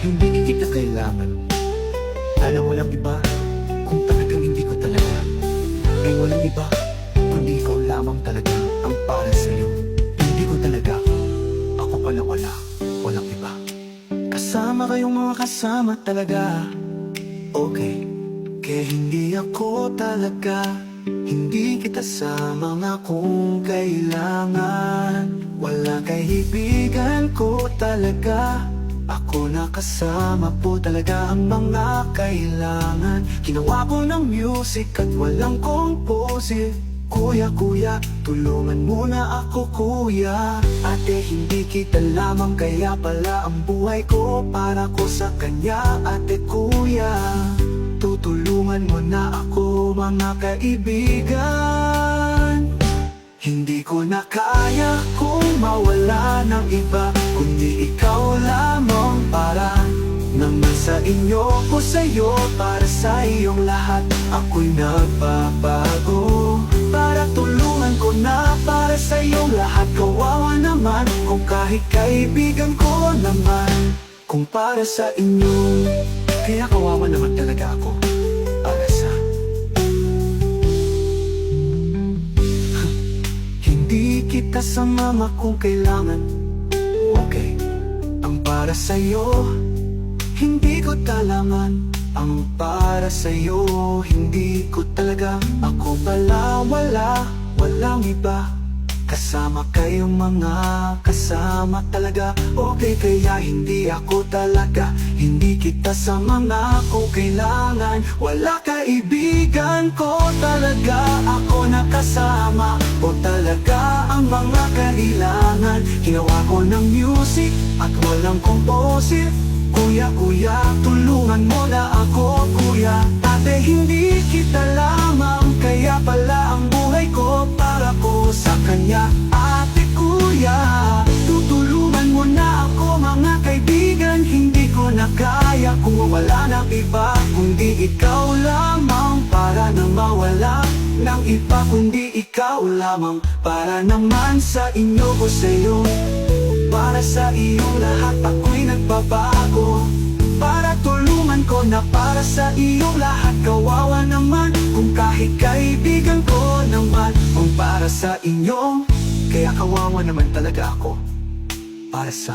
Hindi kita kailangan. Alam mo lang iba Kung talagang hindi ko talaga. Ay walang iba Kundi ikaw lamang talaga Ang para sa'yo. Hindi ko talaga. Ako pala wala Walang iba. Kasama kayong mga kasama talaga. Okay Kaya hindi ako talaga Hindi kita sa mga kung kailangan. Wala kaibigan ko talaga. Ako nakasama po talaga ang mga kailangan. Ginawa ko ng music at walang compose Kuya, kuya, tulungan mo na ako kuya. Ate, hindi kita lamang kaya pala ang buhay ko Para ko sa kanya, ate, kuya Tutulungan mo na ako mga kaibigan. Hindi ko na kaya kung mawala ng iba Kundi ikaw lamang para naman sa inyo ko sa'yo Para sa iyong lahat. Ako'y nagbabago. Para tulungan ko na para sa iyong lahat. Kawawa naman kung kahit kaibigan ko naman. Kung para sa inyo. Kaya kawawa naman talaga ako Kita sa mama kung kailangan. Okay Ang para sa'yo. Hindi ko kailangan Ang para sa'yo Hindi ko talaga. Ako pala wala Walang iba. Kasama kayong mga kasama talaga. Okay kaya hindi ako talaga. Hindi kita sa mga ko kailangan. Wala kaibigan ko talaga mga kailangan. Ginawa ko ng music at walang compose Kuya, kuya, tulungan mo na ako, kuya. Ate, hindi kita lamang Kaya pala ang buhay ko para ko sa kanya. Ate, kuya, tutulungan mo na ako Mga kaibigan, hindi ko na kaya Kung wala ng iba, kundi ikaw lamang Para na mawala ng iba Kundi ikaw lamang. Para naman sa inyo ko sa'yo. Para sa iyong lahat ako'y nagbabago. Para tulungan ko na para sa iyong lahat. Kawawa naman kung kahit kaibigan ko naman. Kung para sa inyo Kaya kawawa naman talaga ako. Para sa